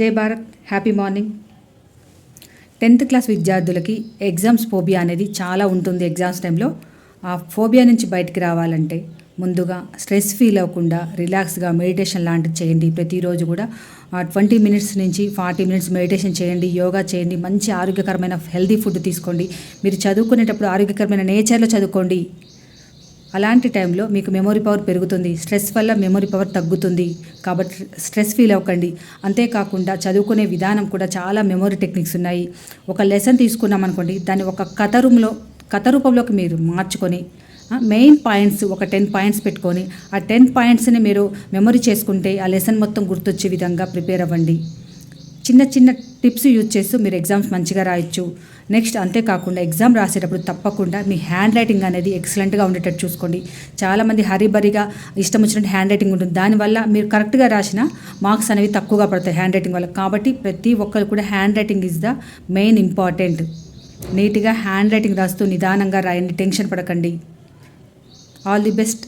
జై Bharat happy morning. Tenth class విద్యార్థులకి exams phobia అనేది చాలా ఉంటుంది ఎగ్జామ్స్ టైంలో. ఆ ఫోబియా నుంచి బయటికి రావాలంటే ముందుగా స్ట్రెస్ ఫీల్ అవ్వకుండా రిలాక్స్గా మెడిటేషన్ లాంటివి చేయండి. ప్రతిరోజు కూడా ట్వంటీ మినిట్స్ నుంచి ఫార్టీ మినిట్స్ మెడిటేషన్ చేయండి యోగా చేయండి మంచి ఆరోగ్యకరమైన హెల్తీ ఫుడ్ తీసుకోండి. మీరు చదువుకునేటప్పుడు ఆరోగ్యకరమైన నేచర్లో చదువుకోండి. అలాంటి టైంలో మీకు మెమొరీ పవర్ పెరుగుతుంది. స్ట్రెస్ వల్ల మెమొరీ పవర్ తగ్గుతుంది. కాబట్టి స్ట్రెస్ ఫీల్ అవ్వకండి. అంతేకాకుండా చదువుకునే విధానం కూడా చాలా మెమొరీ టెక్నిక్స్ ఉన్నాయి. ఒక లెసన్ తీసుకున్నాం అనుకోండి. దాన్ని ఒక కథ రూమ్లో కథ రూపంలోకి మీరు మార్చుకొని మెయిన్ పాయింట్స్ ఒక టెన్ పాయింట్స్ పెట్టుకొని ఆ టెన్ పాయింట్స్ని మీరు మెమొరీ చేసుకుంటే ఆ లెసన్ మొత్తం గుర్తొచ్చే విధంగా ప్రిపేర్ అవ్వండి. చిన్న చిన్న టిప్స్ యూజ్ చేస్తూ మీరు ఎగ్జామ్స్ మంచిగా రాయొచ్చు. నెక్స్ట్ అంతేకాకుండా ఎగ్జామ్ రాసేటప్పుడు తప్పకుండా మీ హ్యాండ్ రైటింగ్ అనేది ఎక్సలెంట్గా ఉండేటట్టు చూసుకోండి. చాలామంది హరిబరిగా ఇష్టం వచ్చినట్టు హ్యాండ్ రైటింగ్ ఉంటుంది. దానివల్ల మీరు కరెక్ట్గా రాసిన మార్క్స్ అనేవి తక్కువగా పడతాయి హ్యాండ్ రైటింగ్ వల్ల. కాబట్టి ప్రతి ఒక్కరు కూడా handwriting is the main important. నీట్గా హ్యాండ్ రైటింగ్ రాస్తూ నిదానంగా రాయండి. టెన్షన్ పడకండి. All the best.